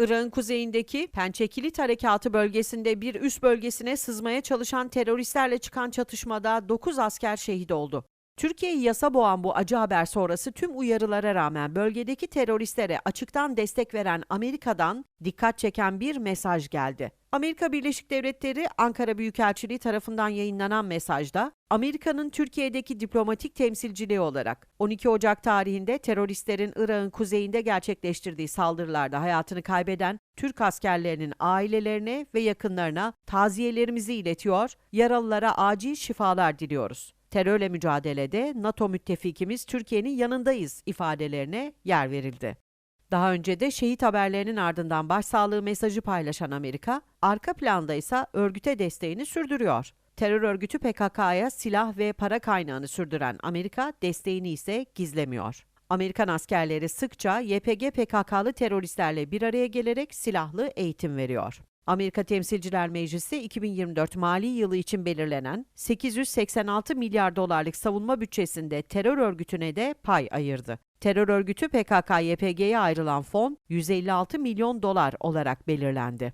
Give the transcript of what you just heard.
Irak'ın kuzeyindeki Pençekilit Harekatı bölgesinde bir üst bölgesine sızmaya çalışan teröristlerle çıkan çatışmada 9 asker şehit oldu. Türkiye'yi yasa boğan bu acı haber sonrası tüm uyarılara rağmen bölgedeki teröristlere açıktan destek veren Amerika'dan dikkat çeken bir mesaj geldi. Amerika Birleşik Devletleri Ankara Büyükelçiliği tarafından yayınlanan mesajda Amerika'nın Türkiye'deki diplomatik temsilciliği olarak 12 Ocak tarihinde teröristlerin Irak'ın kuzeyinde gerçekleştirdiği saldırılarda hayatını kaybeden Türk askerlerinin ailelerine ve yakınlarına taziyelerimizi iletiyor, yaralılara acil şifalar diliyoruz. Terörle mücadelede NATO müttefikimiz Türkiye'nin yanındayız ifadelerine yer verildi. Daha önce de şehit haberlerinin ardından başsağlığı mesajı paylaşan Amerika, arka planda ise örgüte desteğini sürdürüyor. Terör örgütü PKK'ya silah ve para kaynağını sürdüren Amerika desteğini ise gizlemiyor. Amerikan askerleri sıkça YPG PKK'lı teröristlerle bir araya gelerek silahlı eğitim veriyor. Amerika Temsilciler Meclisi 2024 mali yılı için belirlenen 886 milyar dolarlık savunma bütçesinde terör örgütüne de pay ayırdı. Terör örgütü PKK-YPG'ye ayrılan fon 156 milyon dolar olarak belirlendi.